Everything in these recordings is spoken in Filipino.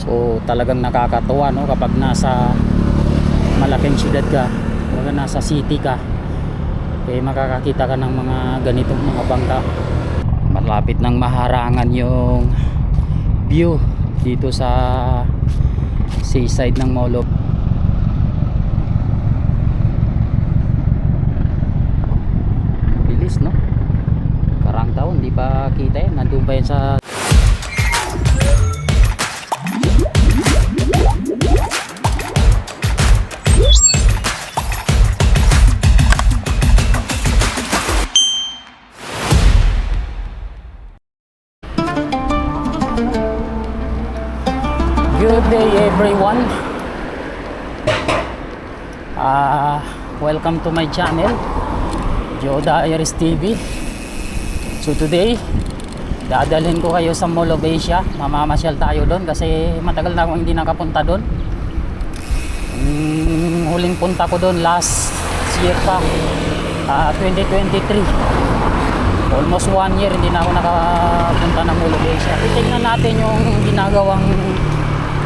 So talagang nakakatuwa no kapag nasa malaking syudad ka, kapag nasa city ka, eh makakakita ka ng mga ganitong mga bangka. Malapit ng maharangan yung view dito sa seaside ng Molo. Bilis no? Karang taon, di pa kita yan. Nandun pa yan sa welcome to my channel, Joe Diaries TV. So today, dadalhin ko kayo sa Mall of Asia. Mamamasyal tayo doon kasi matagal na akong hindi nakapunta doon. Mm, huling punta ko doon last year pa, ah, 2023 almost one year hindi na ako nakapunta ng Mall of Asia. Titignan natin yung ginagawang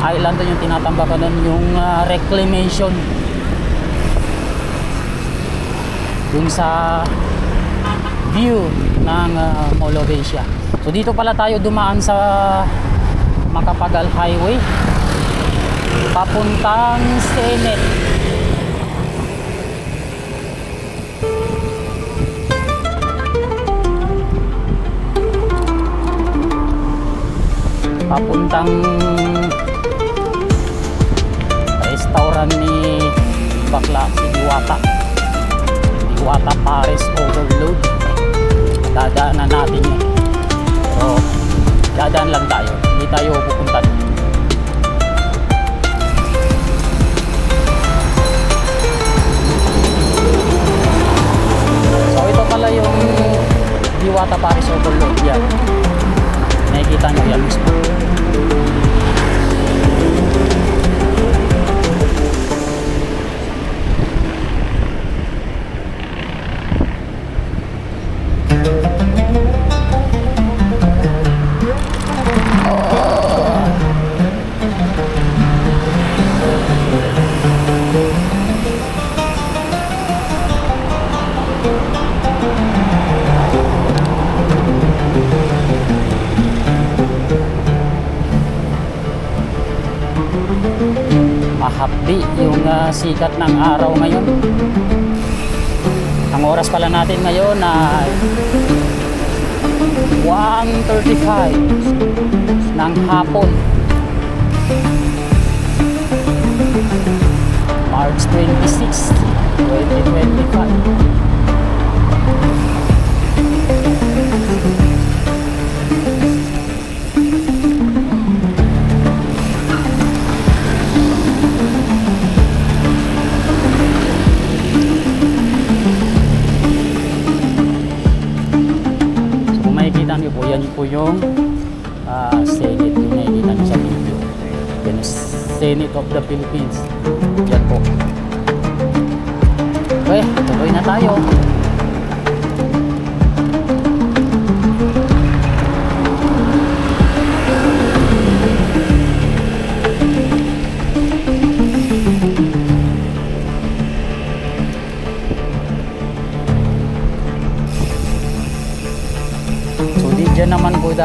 island doon, yung tinatambakan doon, yung ah, reclamation dun sa view ng uh, of Asia. So dito pala tayo dumaan sa Makapagal Highway papuntang Senate. papuntang restaurant ni Bakla si Diwata Diwata Paris Overload. Dadaanan natin yun. Pero dadaan lang tayo. Hindi tayo pupunta doon so ito pala yung Diwata Paris Overload. Yan. Nakikita nyo yan mismo mahapdi yung ah, sikat ng araw ngayon. Ang oras pala natin ngayon ay 1.35 ng hapon. March 26 2025 po, yung ah, Senate yung nakikita niyo sa video. Yan Senate of the Philippines. Yan po. Okay, tuloy na tayo.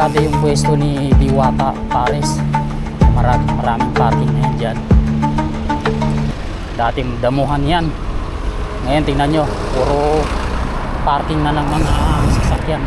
Dati yung pwesto ni Diwata Pares. Maraming, maraming parking na yan dyan. Dating damuhan yan. Ngayon tingnan nyo, puro parking na ng mga sasakyan.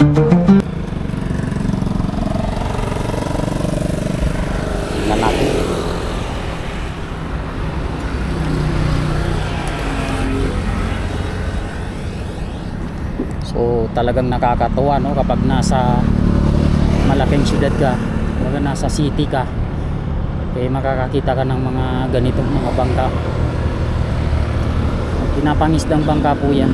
Natin. So talagang nakakatuwa no? Kapag nasa malaking syudad ka, kapag nasa city ka, kaya makakakita ka ng mga ganitong mga bangka. Pinapangisdang bangka po yan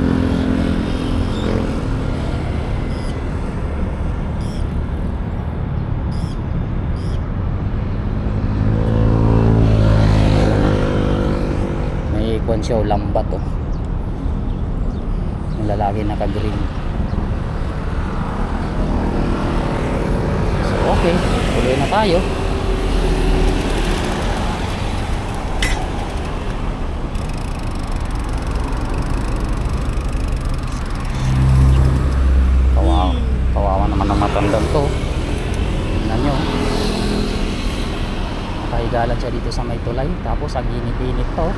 may kwan siya o lambat oh yung lalaki naka green so okay. Tuloy na tayo. Kawawa kawawa naman ang matandang to. Tingnan nyo. Nakahigalan siya dito sa may tulay. Tapos ang init-init to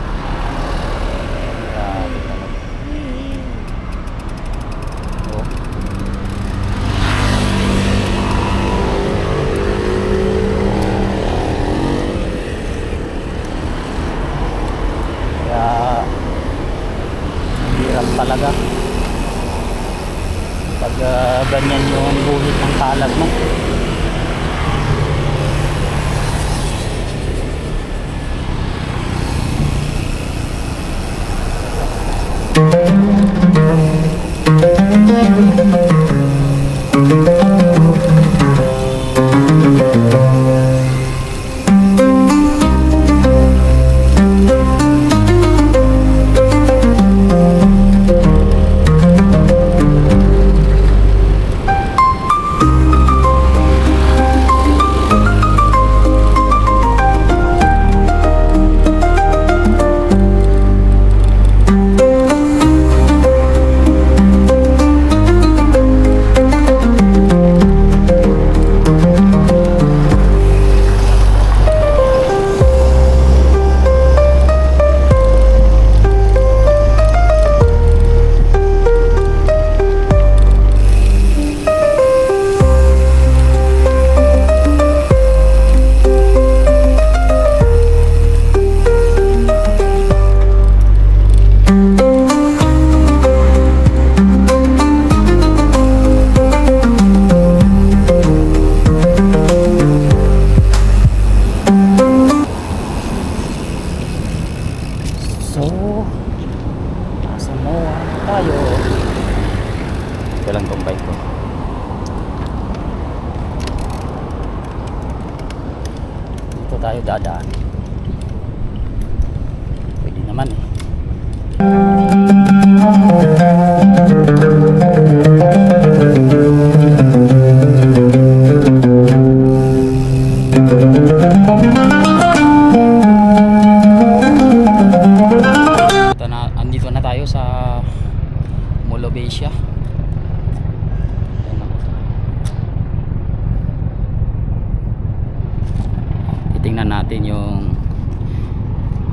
Titingnan natin yung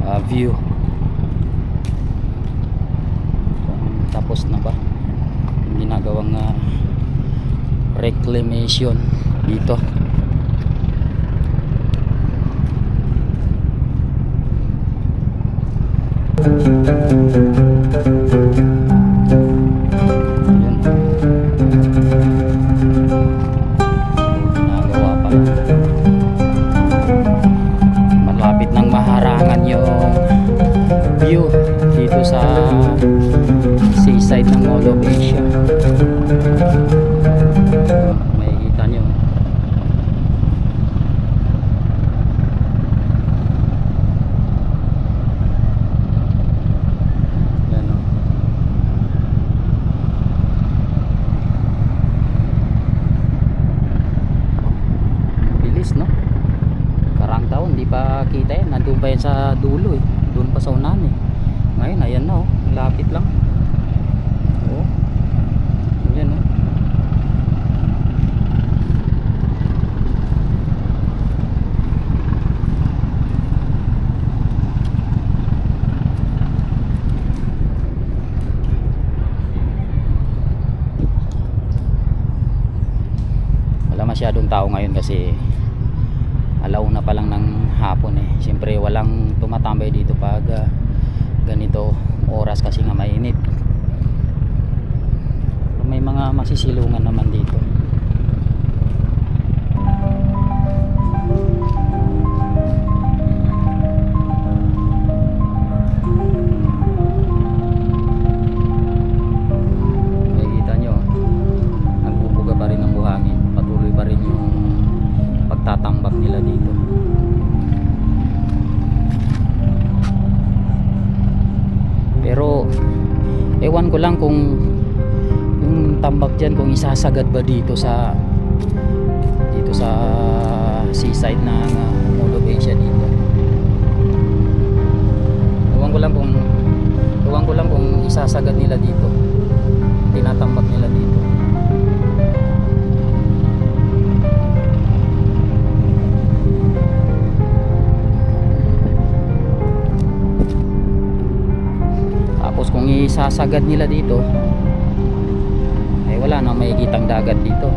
ah, view. Kung tapos na ba yung ginagawang ah, reclamation dito. Ayun. Di pa kita yan. Nandun pa yan sa dulo eh. Doon pa sa unahan eh. Ngayon, ayan na oh. Lapit lang. Oh. Ayan oh. wala masyadong tao ngayon kasi alaw na pa lang ng hapon eh. Siyempre walang tumatambay dito pag ah, ganito oras kasi nga mainit. May mga masisilungan naman dito isasagad ba dito sa dito sa seaside ng uh, Asia dito? Ewan ko lang kung ewan ko lang kung isasagad nila dito. Tinatambak nila dito. Tapos kung isasagad nila dito wala na makikitang dagat dito.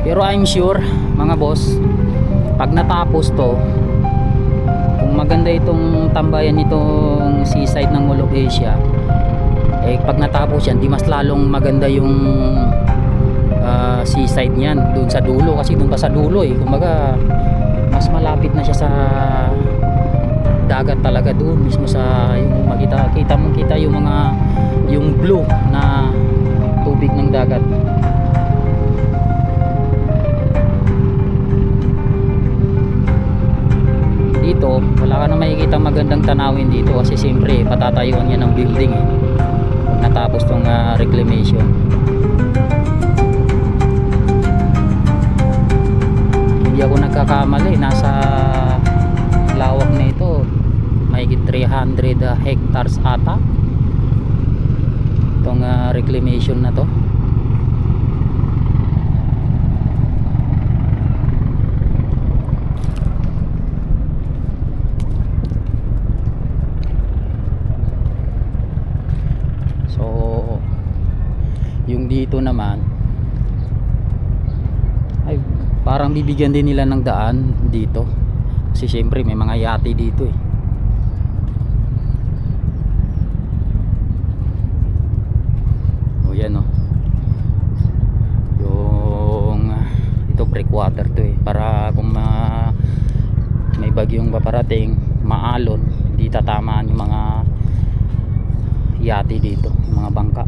Pero I'm sure mga boss pag natapos to kung maganda itong tambayan nitong seaside ng Mall Asia eh pag natapos yan di mas lalong maganda yung ah, seaside niyan doon sa dulo. Kasi doon pa sa dulo eh kumbaga mas malapit na siya sa dagat talaga doon mismo sa yung makita kita mo kita yung mga yung blue na tubig ng dagat. Dito wala ka na makikita magandang tanawin dito kasi siyempre patatayuan yan ng building eh. Natapos tong ah, reclamation. Hindi ako nagkakamali nasa lawak na ito. Mahigit 300 ah, hectares ata itong ah, reclamation na to. So yung dito naman ay parang bibigyan din nila ng daan dito. Kasi syempre may mga yate dito eh o yan o yung ito breakwater to eh. Para kung ma, may bagyong paparating maalon hindi tatamaan yung mga yate dito yung mga bangka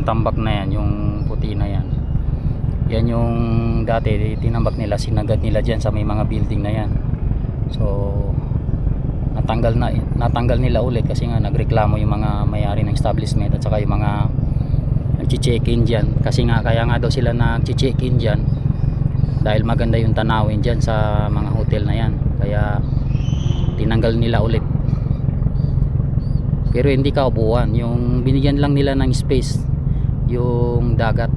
yung tambak na yan yung puti na yan. Yan yung dati tinambak nila sinagad nila dyan sa may mga building na yan. So natanggal na natanggal nila ulit kasi nga nagreklamo yung mga may-ari ng establishment at saka yung mga nagche-check-in dyan. Kasi nga kaya nga daw sila nagche-check-in dyan dahil maganda yung tanawin dyan sa mga hotel na yan. Kaya tinanggal nila ulit. Pero hindi kaupuan. Yung binigyan lang nila ng space yung dagat.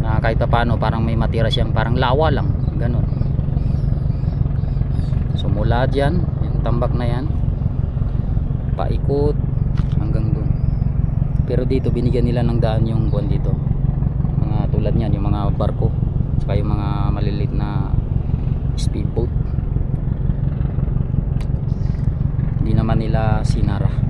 Na kahit pa paano parang may matira siyang parang lawa lang ganun. So mula dyan yung tambak na yan paikot hanggang dun. Pero dito binigyan nila ng daan yung buwan dito. Mga tulad niyan yung mga barko saka yung mga maliliit na speedboat. Hindi naman nila sinara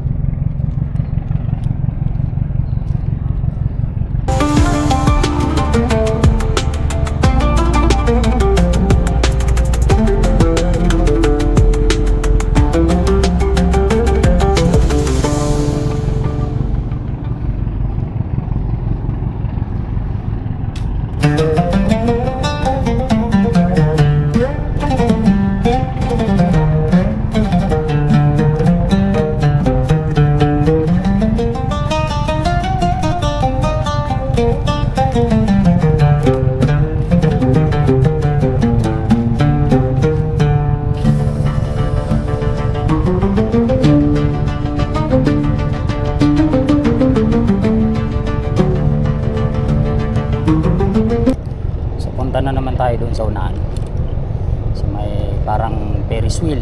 parang Ferris wheel.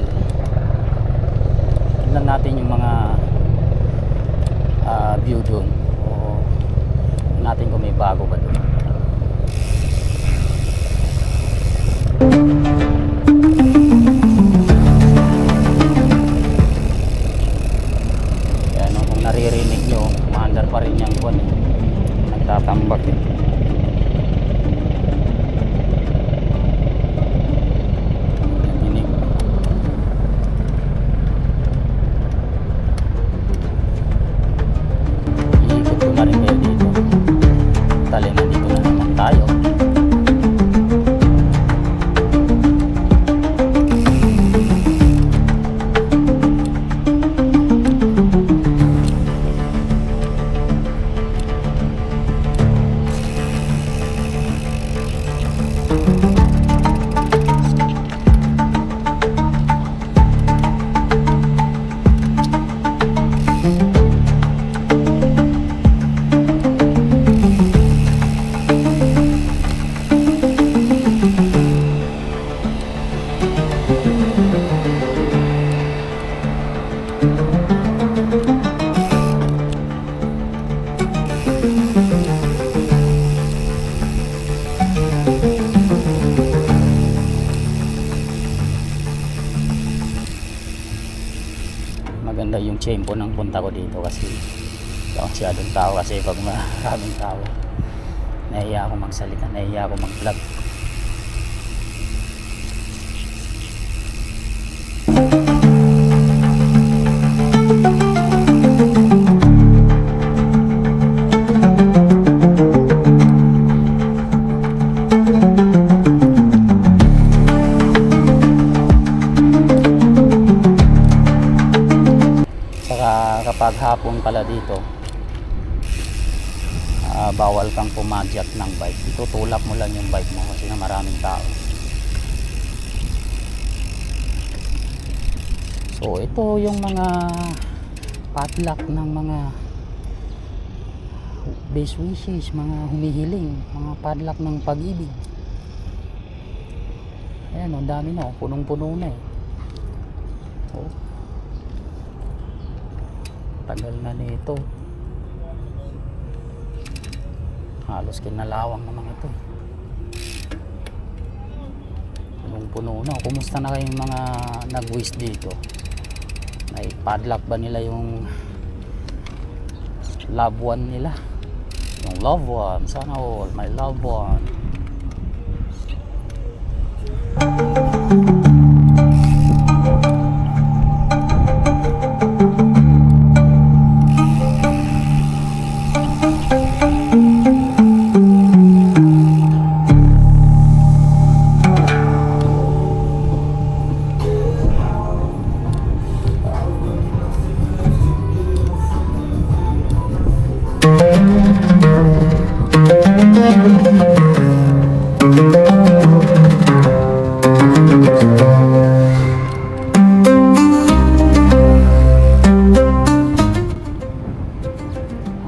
Tingnan natin yung mga ah, view doon. O natin kung may bago ba doon. Yan, kung naririnig nyo, maandar pa rin yung buwan eh. Nagtatambak eh. Masyadong tao kasi pag maraming tao nahiya ako magsalita nahiya ako mag vlog pumadyak ng bike. Itutulak mo lang yung bike mo kasi na maraming tao. So ito yung mga padlock ng mga best wishes, mga humihiling, mga padlock ng pag-ibig. Ayan, ang dami na, oh. punong-puno na eh. Oh. Tagal na nito. Halos kinalawang naman ito. Punong puno na. Kumusta na kayong mga nag-wish dito? May padlock ba nila yung loved one nila? Yung loved one. Sana all. My loved one.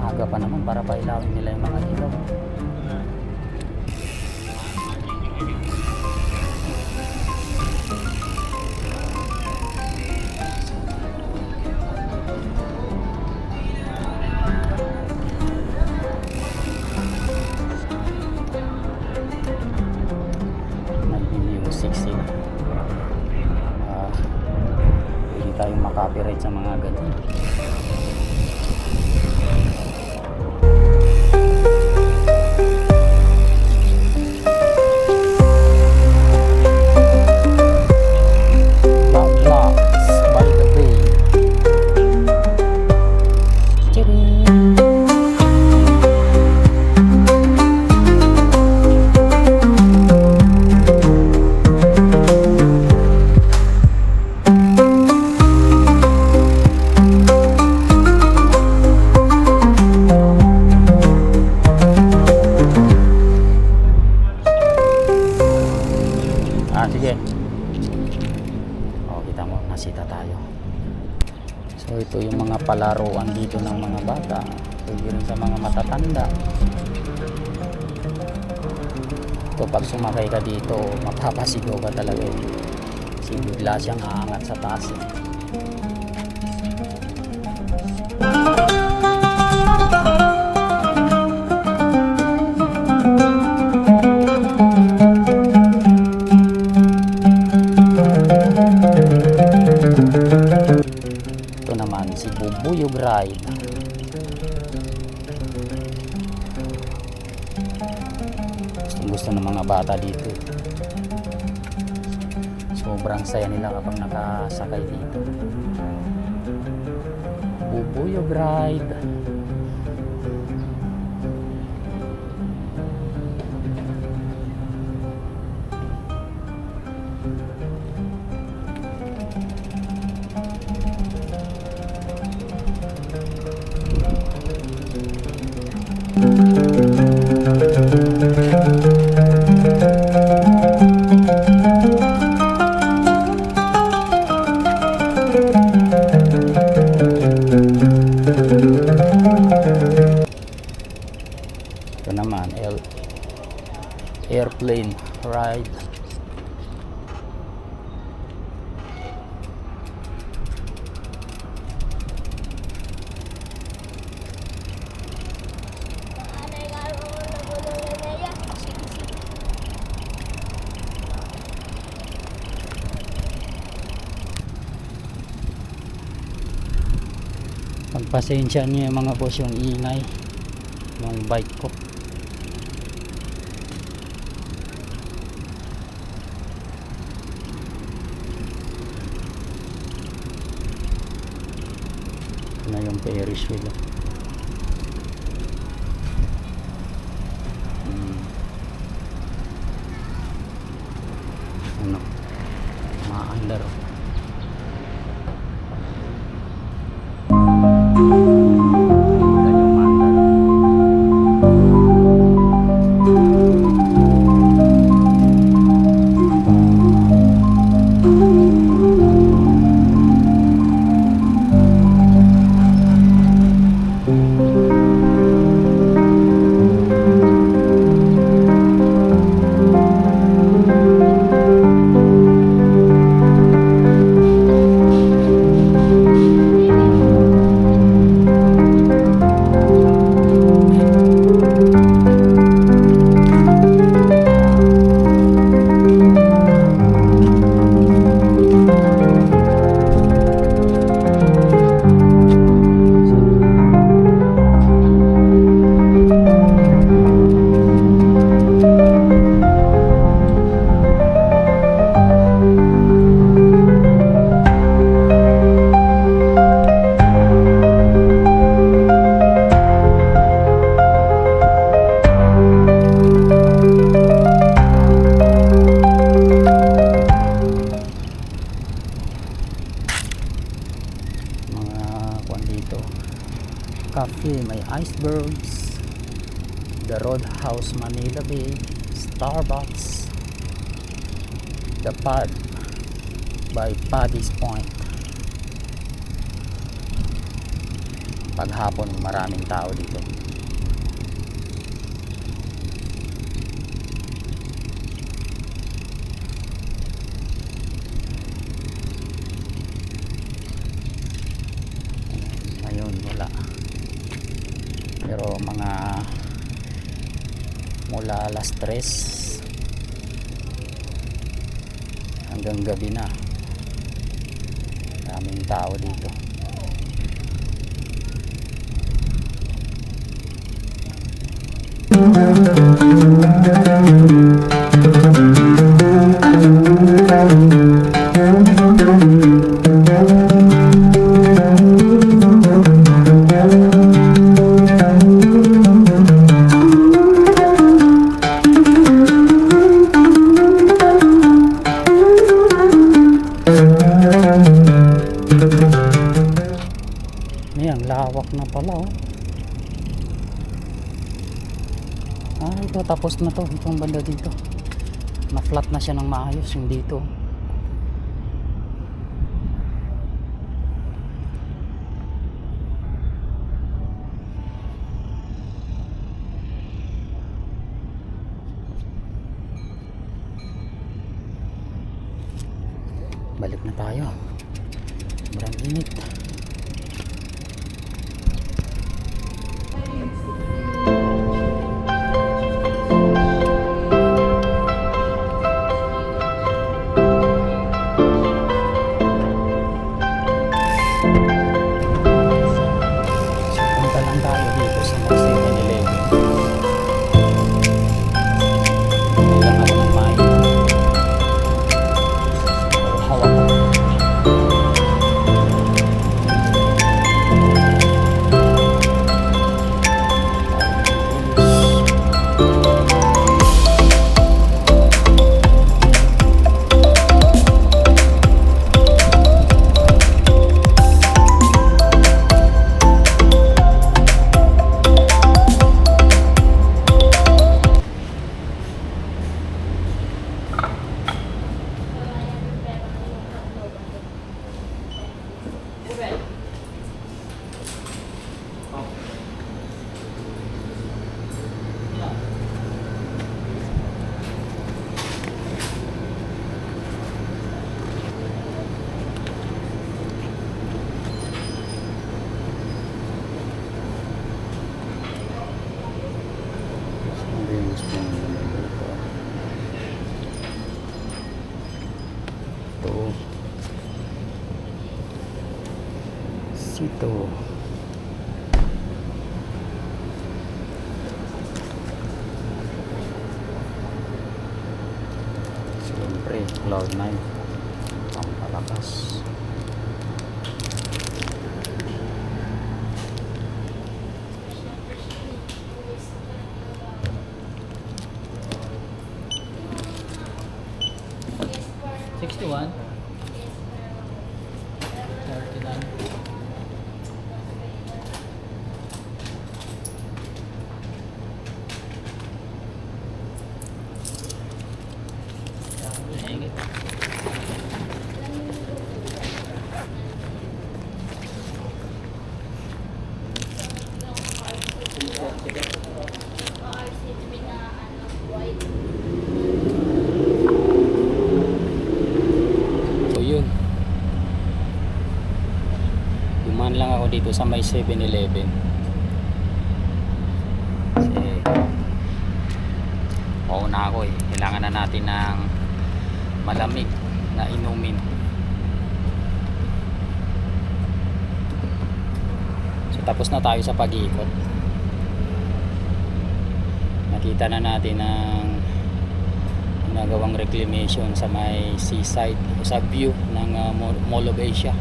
Aga pa naman para pailawin nila yung mga ilaw. Sila. Ah, sa mga ganyan. Palaruan dito ng mga bata. Pwede rin sa mga matatanda. to pag sumakay ka dito mapapasigaw ka talaga eh. kasi bigla siyang aangat sa taas eh. Gustong gusto ng mga bata dito sobrang saya nila kapag nakasakay dito. Bubuyog Ride pagpasensya niyo mga boss yung ingay ng bike ko. Na yung Ferris wheel icebergs the roadhouse manila bay starbucks the pad by paddy's point. Paghapon maraming tao dito ngayon wala pero mga mula alas 3 hanggang gabi na. Daming tao dito. Ayan, post na to itong banda dito. Na flat na siya ng maayos yung dito. Balik na tayo. Sobrang init. Thanks. Dito sa may 7-Eleven. Kasi na ako eh. Kailangan na natin ng malamig na inumin. So tapos na tayo sa pag-iikot. Nakita na natin ang ginagawang reclamation sa may seaside o sa view ng uh, Mall of Asia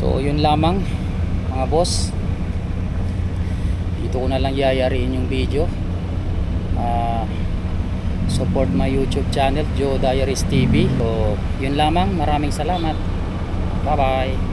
so yun lamang mga boss. Dito ko na lang yayariin yung video. Ah, support my youtube channel Joe Diaries TV so yun lamang. Maraming salamat. Bye bye